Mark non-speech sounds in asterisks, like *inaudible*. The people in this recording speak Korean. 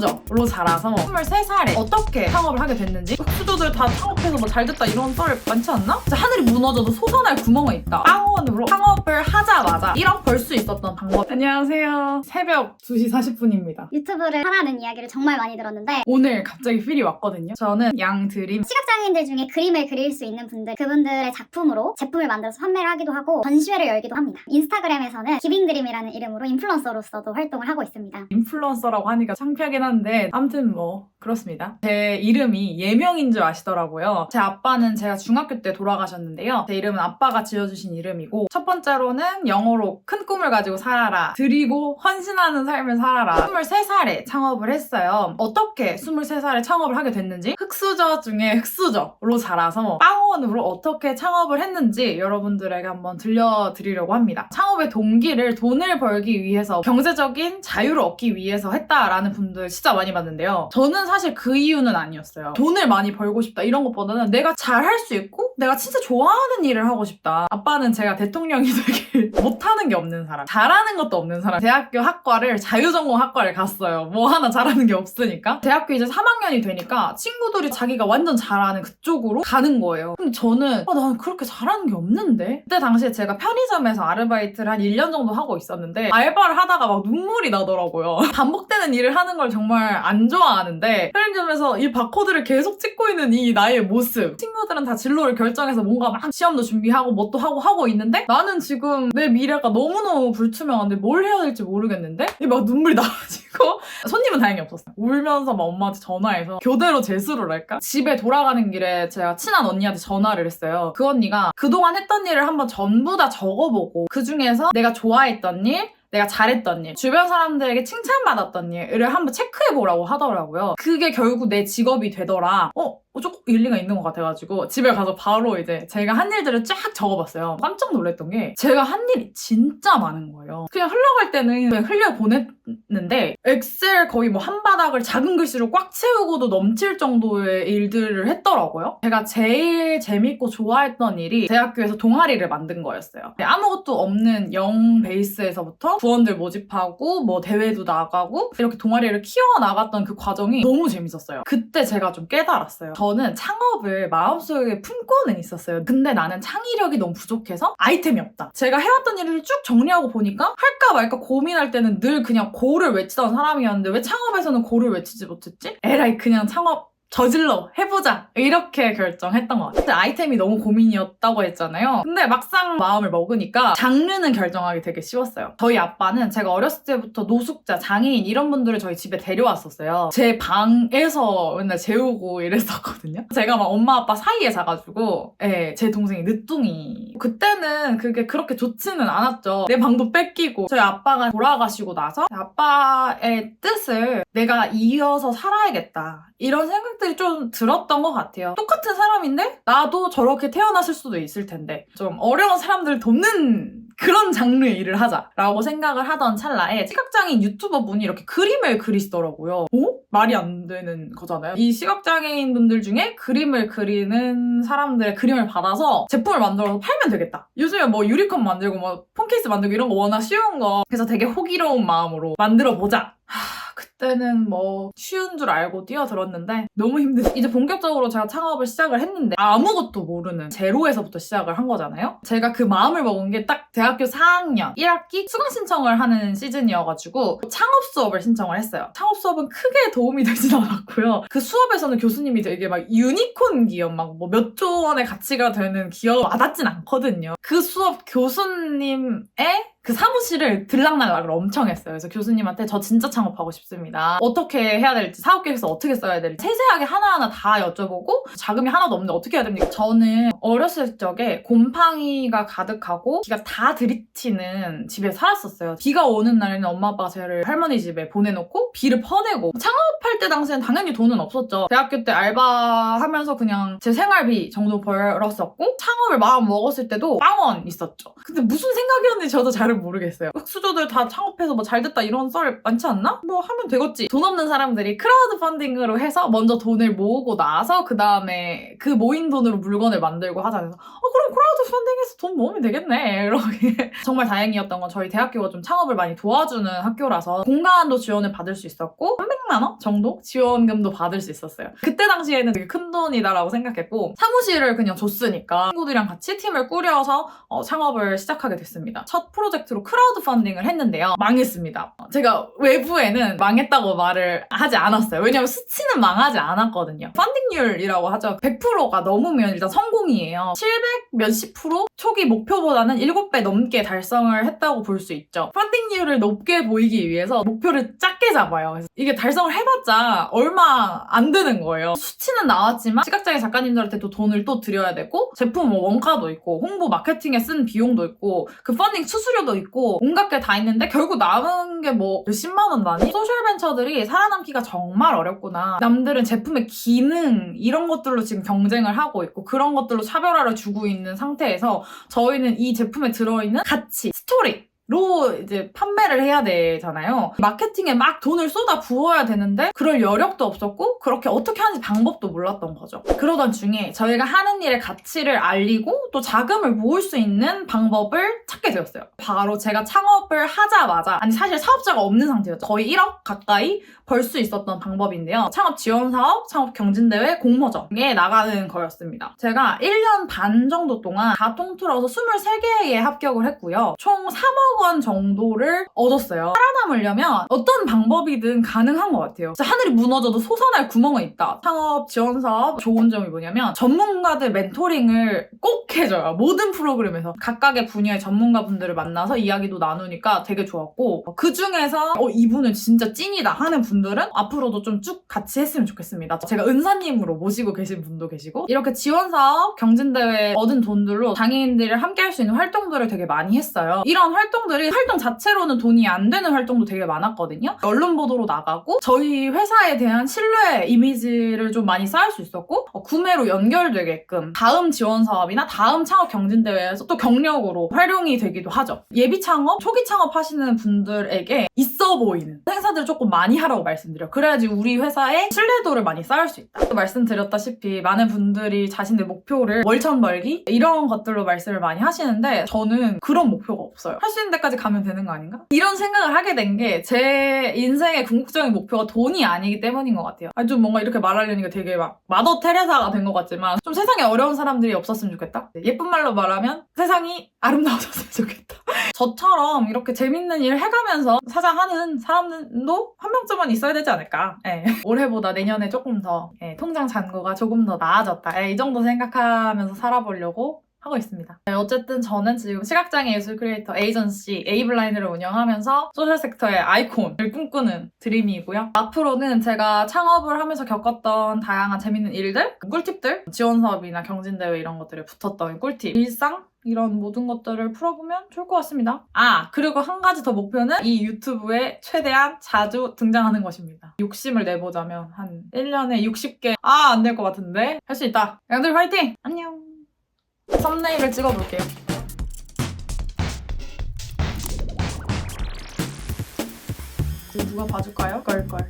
흑수저로 자라서 23살에 어떻게 창업을 하게 됐는지 흑수저들 다 창업해서 뭐 잘 됐다 이런 썰 많지 않나? 진짜 하늘이 무너져도 솟아날 구멍은 있다. 빵원으로 창업을 하자마자 1억 벌 수 있었던 방법. 안녕하세요. 새벽 2시 40분입니다. 유튜브를 하라는 이야기를 정말 많이 들었는데 오늘 갑자기 필이 왔거든요. 저는 양드림 시각장애인들 중에 그림을 그릴 수 있는 분들 그분들의 작품으로 제품을 만들어서 판매를 하기도 하고 전시회를 열기도 합니다. 인스타그램에서는 기빙드림이라는 이름으로 인플루언서로서도 활동을 하고 있습니다. 인플루언서라고 하니까 창피하긴 한데 아무튼 뭐 그렇습니다. 제 이름이 예명인 줄 아시더라고요. 제 아빠는 제가 중학교 때 돌아가셨는데요. 제 이름은 아빠가 지어주신 이름이고 첫 번째로는 영어로 큰 꿈을 가지고 살아라. 드리고 헌신하는 삶을 살아라. 23살에 창업을 했어요. 어떻게 23살에 창업을 하게 됐는지 흑수저 중에 흑수저로 자라서 빵원으로 어떻게 창업을 했는지 여러분들에게 한번 들려드리려고 합니다. 창업의 동기를 돈을 벌기 위해서 경제적인 자유를 얻기 위해서 했다라는 분들 진짜 많이 봤는데요. 저는 사실 그 이유는 아니었어요. 돈을 많이 벌고 싶다 이런 것보다는 내가 잘 할 수 있고 내가 진짜 좋아하는 일을 하고 싶다. 아빠는 제가 대통령이 되길 *laughs* 못하는 게 없는 사람, 잘하는 것도 없는 사람. 대학교 학과를 자유전공 학과를 갔어요. 뭐 하나 잘하는 게 없으니까. 대학교 이제 3학년이 되니까 친구들이 자기가 완전 잘하는 그쪽으로 가는 거예요. 근데 저는 아, 난 그렇게 잘하는 게 없는데? 그때 당시에 제가 편의점에서 아르바이트를 한 1년 정도 하고 있었는데 알바를 하다가 막 눈물이 나더라고요. *laughs* 반복되는 일을 하는 걸 정말 안 좋아하는데 편의점에서 이 바코드를 계속 찍고 있는 이 나의 모습 친구들은 다 진로를 결 정해서 뭔가 막 시험도 준비하고 뭐또 하고 하고 있는데 나는 지금 내 미래가 너무너무 불투명한데 뭘 해야 될지 모르겠는데 이막 눈물이 *laughs* 나가지고 손님은 다행히 없었어요. 울면서 막 엄마한테 전화해서 교대로 재수를 할까? 집에 돌아가는 길에 제가 친한 언니한테 전화를 했어요. 그 언니가 그동안 했던 일을 한번 전부 다 적어보고 그 중에서 내가 좋아했던 일, 내가 잘했던 일, 주변 사람들에게 칭찬받았던 일을 한번 체크해보라고 하더라고요. 그게 결국 내 직업이 되더라. 어? 어, 조금 일리가 있는 것 같아가지고 집에 가서 바로 이제 제가 한 일들을 쫙 적어봤어요. 깜짝 놀랐던 게 제가 한 일이 진짜 많은 거예요. 그냥 흘러갈 때는 그냥 흘려보냈는데 엑셀 거의 뭐 한 바닥을 작은 글씨로 꽉 채우고도 넘칠 정도의 일들을 했더라고요. 제가 제일 재밌고 좋아했던 일이 대학교에서 동아리를 만든 거였어요. 아무것도 없는 영 베이스에서부터 부원들 모집하고 뭐 대회도 나가고 이렇게 동아리를 키워나갔던 그 과정이 너무 재밌었어요. 그때 제가 좀 깨달았어요. 저는 창업을 마음속에 품고는 있었어요. 근데 나는 창의력이 너무 부족해서 아이템이 없다. 제가 해왔던 일을 쭉 정리하고 보니까 할까 말까 고민할 때는 늘 그냥 고를 외치던 사람이었는데 왜 창업에서는 고를 외치지 못했지? 에라이 그냥 창업 저질러 해보자 이렇게 결정했던 것 같아요. 아이템이 너무 고민이었다고 했잖아요. 근데 막상 마음을 먹으니까 장르는 결정하기 되게 쉬웠어요. 저희 아빠는 제가 어렸을 때부터 노숙자, 장애인 이런 분들을 저희 집에 데려왔었어요. 제 방에서 맨날 재우고 이랬었거든요. *laughs* 제가 막 엄마 아빠 사이에 자가지고 예, 제 동생이 늦둥이 그때는 그게 그렇게 좋지는 않았죠. 내 방도 뺏기고 저희 아빠가 돌아가시고 나서 아빠의 뜻을 내가 이어서 살아야겠다 이런 생각 들이 좀 들었던 것 같아요. 똑같은 사람인데 나도 저렇게 태어났을 수도 있을 텐데 좀 어려운 사람들 돕는 그런 장르의 일을 하자라고 생각을 하던 찰나에 시각장애인 유튜버 분이 이렇게 그림을 그리시더라고요. 어? 말이 안 되는 거잖아요. 이 시각장애인 분들 중에 그림을 그리는 사람들의 그림을 받아서 제품을 만들어서 팔면 되겠다. 요즘에 뭐 유리컵 만들고 뭐 폰케이스 만들고 이런 거 워낙 쉬운 거. 그래서 되게 호기로운 마음으로 만들어 보자. 하, 그때는 뭐 쉬운 줄 알고 뛰어들었는데 너무 힘들어. 이제 본격적으로 제가 창업을 시작을 했는데 아무것도 모르는 제로에서부터 시작을 한 거잖아요. 제가 그 마음을 먹은 게 딱 대학교 4학년 1학기 수강 신청을 하는 시즌이어가지고 창업 수업을 신청을 했어요. 창업 수업은 크게 도움이 되진 않았고요. 그 수업에서는 교수님이 되게 막 유니콘 기업 막 뭐 몇 조 원의 가치가 되는 기업 와닿진 않거든요. 그 수업 교수님의 그 사무실을 들락날락을 엄청 했어요. 그래서 교수님한테 저 진짜 창업하고 싶습니다. 어떻게 해야 될지, 사업 계획서 어떻게 써야 될지 세세하게 하나하나 다 여쭤보고 자금이 하나도 없는데 어떻게 해야 됩니까? 저는 어렸을 적에 곰팡이가 가득하고 비가 다 들이치는 집에 살았었어요. 비가 오는 날에는 엄마 아빠가 저를 할머니 집에 보내놓고 비를 퍼내고 창업할 때 당시엔 당연히 돈은 없었죠. 대학교 때 알바하면서 그냥 제 생활비 정도 벌었었고 창업을 마음 먹었을 때도 빵원 있었죠. 근데 무슨 생각이었는지 저도 잘 모르겠어요. 흑수저들 다 창업해서 뭐 잘 됐다 이런 썰 많지 않나? 뭐 하면 되겠지. 돈 없는 사람들이 크라우드 펀딩으로 해서 먼저 돈을 모으고 나서 그 다음에 그 모인 돈으로 물건을 만들고 하자. 그래서 어 그럼 크라우드 펀딩해서 돈 모으면 되겠네. 이렇게 *laughs* 정말 다행이었던 건 저희 대학교가 좀 창업을 많이 도와주는 학교라서 공간도 지원을 받을 수 있었고 300만 원 정도 지원금도 받을 수 있었어요. 그때 당시에는 되게 큰 돈이다라고 생각했고 사무실을 그냥 줬으니까 친구들이랑 같이 팀을 꾸려서 어, 창업을 시작하게 됐습니다. 첫 프로젝트 로 크라우드 펀딩을 했는데요. 망했습니다. 몇개가 외부에는 망했다고 말을 하지 않았어요. 왜냐면 수치는 망하지 않았거든요. 펀딩률이라고 하죠. 100%가 넘으면 일단 성공이에요. 700 몇십 프로 초기 목표보다는 7배 넘게 달성을 했다고 볼 수 있죠. 펀딩률을 높게 보이기 위해서 목표를 작게 잡아요. 그래서 이게 달성을 해봤자 얼마 안 되는 거예요. 수치는 나왔지만 시각장애 작가님들한테 또 돈을 또 드려야 되고 제품 뭐 원가도 있고 홍보 마케팅에 쓴 비용도 있고 그 펀딩 수수료도 있고 온갖 게 다 있는데 결국 남은 게 뭐 몇십만 원 나니? 소셜 벤처들이 살아남기가 정말 어렵구나. 남들은 제품의 기능 이런 것들로 지금 경쟁을 하고 있고 그런 것들로 차별화를 주고 있는 상태에서 저희는 이 제품에 들어있는 가치, 스토리 로 이제 판매를 해야 되잖아요. 마케팅에 막 돈을 쏟아 부어야 되는데 그럴 여력도 없었고 그렇게 어떻게 하는지 방법도 몰랐던 거죠. 그러던 중에 저희가 하는 일의 가치를 알리고 또 자금을 모을 수 있는 방법을 찾게 되었어요. 바로 제가 창업을 하자마자 아니 사실 사업자가 없는 상태였죠. 거의 1억 가까이 벌 수 있었던 방법인데요. 창업 지원 사업, 창업 경진대회, 공모전에 나가는 거였습니다. 제가 1년 반 정도 동안 다 통틀어서 23개에 합격을 했고요. 총 3억 원 정도를 얻었어요. 살아남으려면 어떤 방법이든 가능한 것 같아요. 하늘이 무너져도 솟아날 구멍은 있다. 창업 지원 사업 좋은 점이 뭐냐면 전문가들 멘토링을 꼭 해줘요. 모든 프로그램에서 각각의 분야의 전문가분들을 만나서 이야기도 나누니까 되게 좋았고 그 중에서 어, 이분은 진짜 찐이다 하는 분들은 앞으로도 좀 쭉 같이 했으면 좋겠습니다. 제가 은사님으로 모시고 계신 분도 계시고 이렇게 지원 사업, 경진대회 얻은 돈들로 장애인들을 함께 할 수 있는 활동들을 되게 많이 했어요. 이런 활동 들이 활동 자체로는 돈이 안 되는 활동도 되게 많았거든요. 언론 보도로 나가고 저희 회사에 대한 신뢰 이미지를 좀 많이 쌓을 수 있었고 어, 구매로 연결되게끔 다음 지원 사업이나 다음 창업 경진 대회에서 또 경력으로 활용이 되기도 하죠. 예비 창업, 초기 창업 하시는 분들에게 있어 보이는 행사들을 조금 많이 하라고 말씀드려요. 그래야지 우리 회사의 신뢰도를 많이 쌓을 수 있다. 또 말씀드렸다시피 많은 분들이 자신의 목표를 월천 벌기 이런 것들로 말씀을 많이 하시는데 저는 그런 목표가 없어요. 할 수 있는 데까지 가면 되는 거 아닌가? 이런 생각을 하게 된 게 제 인생의 궁극적인 목표가 돈이 아니기 때문인 것 같아요. 아니, 좀 뭔가 이렇게 말하려니까 되게 막 마더 테레사가 된 것 같지만 좀 세상에 어려운 사람들이 없었으면 좋겠다. 예쁜 말로 말하면 세상이 아름다워졌으면 좋겠다. *laughs* 저처럼 이렇게 재밌는 일 해가면서 사장하는 사람도 한 명쯤은 있어야 되지 않을까. 예. *laughs* 올해보다 내년에 조금 더 예, 통장 잔고가 조금 더 나아졌다. 예, 이 정도 생각하면서 살아보려고 하고 있습니다. 네, 어쨌든 저는 지금 시각장애 예술 크리에이터 에이전시 에이블라인을 운영하면서 소셜 섹터의 아이콘을 꿈꾸는 드림이고요. 앞으로는 제가 창업을 하면서 겪었던 다양한 재밌는 일들, 꿀팁들, 지원 사업이나 경진대회 이런 것들에 붙었던 꿀팁, 일상 이런 모든 것들을 풀어보면 좋을 것 같습니다. 아, 그리고 한 가지 더 목표는 이 유튜브에 최대한 자주 등장하는 것입니다. 욕심을 내보자면 한 1년에 60개. 아, 안 될 것 같은데. 할 수 있다. 양들 화이팅! 안녕! 썸네일을 찍어볼게요. 누가 봐줄까요? 걸걸.